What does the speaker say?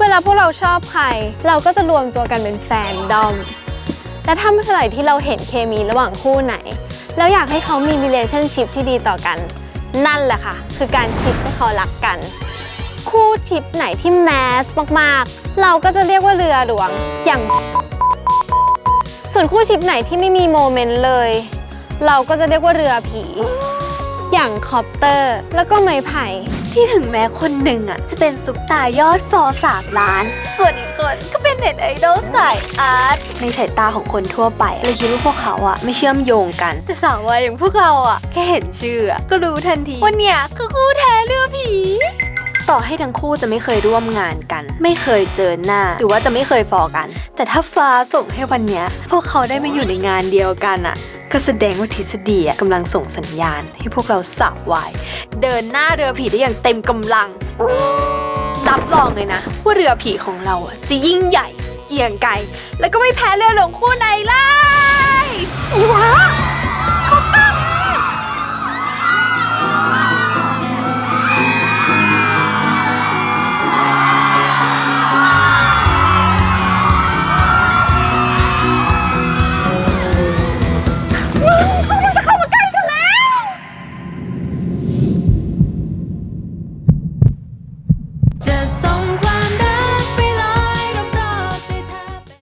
เวลาพวกเราชอบใคร เราก็จะรวมตัวกันเป็นแฟนดอม และถ้าเมื่อไหร่ที่เราเห็นเคมีระหว่างคู่ไหน แล้วอยากให้เขามี relationship ที่ดีต่อกัน นั่นแหละค่ะ คือการชิปให้เขารักกัน คู่ชิปไหนที่แมสมากๆ เราก็จะเรียกว่าเรือหลวงอย่าง ส่วนคู่ชิปไหนที่ไม่มีโมเมนต์เลย เราก็จะเรียกว่าเรือผี อย่างคอปเตอร์ แล้วก็ไม้ไผ่ ที่ถึงแม้คนหนึ่งอะจะเป็นซุปตายอดฟอร์สามล้าน ส่วนอีกคนก็เป็นเน็ตไอดอลสายอาร์ต ในสายตาของคนทั่วไปเลยคิดว่าพวกเขาอะไม่เชื่อมโยงกัน แต่สาววายอย่างพวกเราอะแค่เห็นชื่ออะก็รู้ทันทีว่าเนี่ยคือคู่แท้เรือผี ต่อให้ทั้งคู่จะไม่เคยร่วมงานกัน ไม่เคยเจอหน้า หรือว่าจะไม่เคยฟอกัน แต่ถ้าฟ้าส่งให้วันเนี้ยพวกเขาได้มาอยู่ในงานเดียวกันอะ ก็แสดงว่าทฤษฎีอะกำลังส่งสัญญาณให้พวกเราสับวาย เดินหน้าเรือผีได้อย่างเต็มกำลัง รับรองเลยนะ ว่าเรือผีของเราอะจะยิ่งใหญ่ เกรียงไกล แล้วก็ไม่แพ้เรือหลวงคู่ไหนเลยอีวะ